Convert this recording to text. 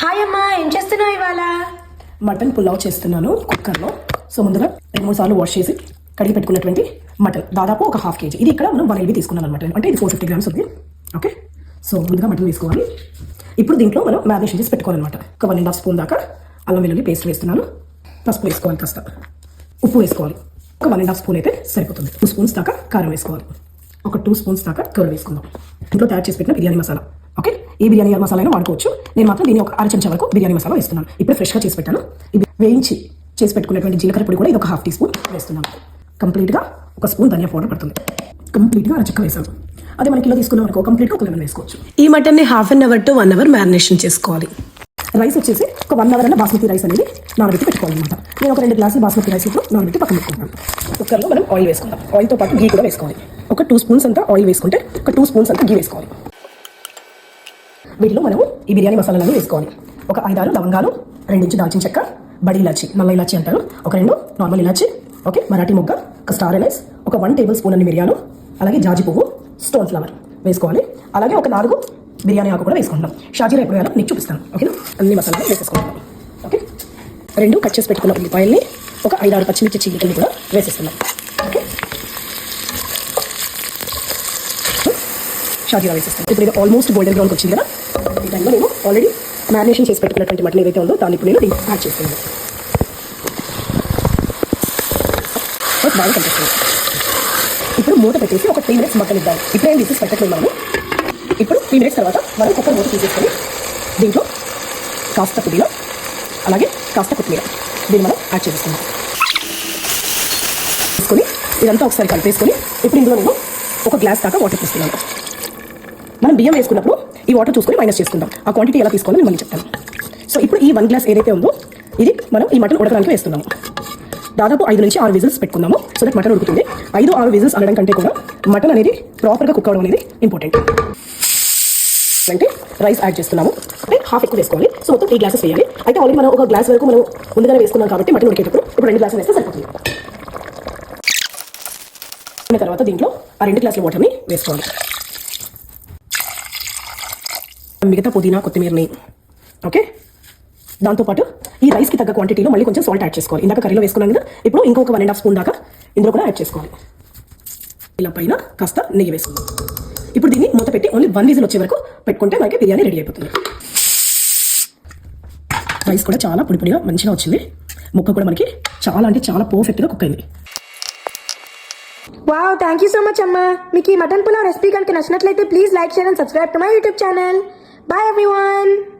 Hi అమ్మా ఏం చేస్తున్నావు ఇవాళ? మటన్ పులావ్ చేస్తున్నాను కుక్కర్లో. సో ముందుగా రెండు మూడు సార్లు వాష్ చేసి కడిగి పెట్టుకున్నటువంటి మటన్. దాదాపు ఒక హాఫ్ కేజీ. ఇది ఇక్కడ మనం వన్ ఎయిటీ తీసుకున్నాను అనమాట అంటే ఇది ఫోర్ ఫిఫ్టీ గ్రామ్స్ ఉంది. ఓకే? సో ముందుగా మటన్ తీసుకోవాలి ఇప్పుడు దీంట్లో మనం మ్యారినేషన్ చేసి పెట్టుకోవాలన్నమాట. ఒక వన్ అండ్ హాఫ్ స్పూన్ దాకా అల్లం వెల్లుల్లి పేస్ట్ వేస్తున్నాను. పసుపు వేసుకోవాలి కాస్త. ఉప్పు వేసుకోవాలి. ఒక వన్ అండ్ హాఫ్ స్పూన్ అయితే సరిపోతుంది. టూ స్పూన్స్ దాకా కారం వేసుకోవాలి. ఒక టూ స్పూన్స్ దాకా కర్డ్ వేసుకుందాం. ఇంట్లో తయారు చేసి పెట్టిన బిర్యానీ మసాలా. ఓకే? ఈ బిర్యానీ మసాలా అయినా వాడుకోవచ్చు. నేను మాత్రం దీన్ని ఒక అర చెంచా వరకు బిర్యానీ మసాలా వేస్తున్నాను. ఇప్పుడు ఫ్రెష్గా చేసి పెట్టాను. ఇది వేయించి చేసి పెట్టుకున్నటువంటి జీలకర్ర పొడి కూడా ఇది ఒక హాఫ్ టీ స్పూన్ వేస్తున్నాను. కంప్లీట్గా ఒక స్పూన్ ధనియా పౌడర్ పడుతుంది. కంప్లీట్గా అరచక్క వేసాను. అదే మన కిలో తీసుకున్నాం అనుకో కంప్లీట్గా ఒక లెమన్ వేసుకోవచ్చు. ఈ మటన్ని half an hour to one hour marination చేసుకోవాలి. రైస్ వచ్చేసి ఒక వన్ అవర్ అన్న బాస్మతి రైస్ అనేది నానబెట్టి పెట్టుకోవాలన్నమాట నేను ఒక రెండు గ్లాసులు బాస్మతి రైస్ ఇప్పుడు నానబెట్టి పక్కన పెట్టుకుంటాను కుక్కర్లో మనం ఆయిల్ వేసుకుందాం. ఆయిల్తో పాటు గీ కూడా వేసుకోవాలి. ఒక టూ స్పూన్స్ అంతా ఆయిల్ వేసుకుంటే ఒక టూ స్పూన్స్ అంతా గీ వేసుకోవాలి. వీటిలో మనము ఈ బిర్యానీ మసాలాలను వేసుకోవాలి. ఒక ఐదారు లవంగాలు రెండించి దాల్చిన చెక్క బడి ఇలాచి నల్ల ఇలాచి అంటారు. ఒక రెండు నార్మల్ ఇలాచి ఓకే మరాఠీ మొగ్గ ఒక స్టార్ ఎనైస్ ఒక వన్ టేబుల్ స్పూన్ అన్ని మిరియాలు అలాగే జాజి పువ్వు స్టోన్ ఫ్లవర్ వేసుకోవాలి. అలాగే ఒక నాలుగు బిర్యానీ ఆకు కూడా వేసుకుంటాం షాజీరా ఎప్పుడు వేయాలో నీకు చూపిస్తాను ఓకేనా? అన్ని మసాలాలు వేసేసుకుంటాం ఓకే? రెండు కట్ చేసి పెట్టుకున్న ఉల్లిపాయల్ని ఒక ఐదారు పచ్చిమిర్చి చీలికల్ని కూడా వేసేస్తున్నాం ఓకే షాజీరా వేసేస్తాను ఇప్పుడు ఇది ఆల్మోస్ట్ గోల్డెన్ బ్రౌన్కి వచ్చింది కదా? ఈ టైంలో నేను ఆల్రెడీ మ్యారినేషన్ చేసి పెట్టుకున్నటువంటి మటన్ ఏదైతే ఉందో దాన్ని ఇప్పుడు నేను యాడ్ చేస్తాను ఫస్ట్ బాగా కనిపిస్తుంది. ఇప్పుడు మూత పెట్టేసి ఒక త్రీ మినిట్స్ మటన్ ఇద్దాం ఇప్పుడే తీసి పెట్టట్లేదు మనము ఇప్పుడు త్రీ మినిట్స్ తర్వాత మనం కుక్కర్ మూత తీసేసుకొని దీంట్లో కాస్త పుదీనా అలాగే కాస్త కొత్తిమీర దీన్ని మనం యాడ్ చేసుకుందాం తీసుకొని ఇదంతా ఒకసారి కలిపేసుకొని ఇప్పుడు ఇందులో నేను ఒక గ్లాస్ దాకా వాటర్ తీసుకున్నాను మనం బియ్యం వేసుకున్నప్పుడు ఈ వాటర్ చూసుకొని మైనస్ చేసుకుందాం. ఆ క్వాంటిటీ ఎలా తీసుకోవాలో నేను మళ్ళీ చెప్తాను. సో ఇప్పుడు ఈ వన్ గ్లాస్ ఏదైతే ఉందో ఇది మనం ఈ మటన్ ఉడకడానికి వేస్తున్నాము. దాదాపు ఐదు నుంచి ఆరు విజిల్స్ పెట్టుకుందాము. సో దట్ మటన్ ఉడుకుతుంది. ఐదు ఆరు విజిల్స్ అనడం కంటే కూడా మటన్ అనేది ప్రాపర్గా కుక్ అవడం అనేది ఇంపార్టెంట్ అంటే రైస్ యాడ్ చేస్తున్నాము. అంటే హాఫ్ ఎక్కువ వేసుకోవాలి. సో మొత్తం త్రీ గ్లాసెస్ వేయాలి. అయితే ఆల్రెడీ మనం ఒక గ్లాస్ వరకు మనం ముందుగానే వేసుకున్నాం కాబట్టి మటన్ ఉడికేటప్పుడు ఇప్పుడు రెండు గ్లాసులు వేస్తే సరిపోతుంది. తర్వాత దీంట్లో ఆ రెండు గ్లాసుల వాటర్ని వేసుకోవాలి. మిగతా పుదీనా కొత్తిమీరని ఓకే? దాంతోపాటు ఈ రైస్కి తగ్గ క్వాంటిటీలో మళ్ళీ కొంచెం సాల్ట్ యాడ్ చేసుకోవాలి. ఇందాక కర్రీలో వేసుకున్నాం కదా ఇప్పుడు ఇంకొక వన్ అండ్ హాఫ్ స్పూన్ దాకా ఇందులో కూడా యాడ్ చేసుకోవాలి. ఇలా పైన కాస్త నెయ్యి వేసుకుందాం. ఇప్పుడు దీన్ని మూత పెట్టి ఓన్లీ వన్ విజిల్ వచ్చే వరకు పెట్టుకుంటే మనకి బిర్యానీ రెడీ అయిపోతుంది. రైస్ కూడా చాలా పొడిపొడిగా మంచిగా వచ్చింది. ముక్క కూడా మనకి చాలా అంటే చాలా పర్ఫెక్ట్గా కుక్ అయింది. Wow thank you so much అమ్మా. మీకు ఈ మటన్ పులావ్ రెసిపీ కనుక నచ్చినట్లయితే please like share and subscribe to my YouTube channel Bye, everyone.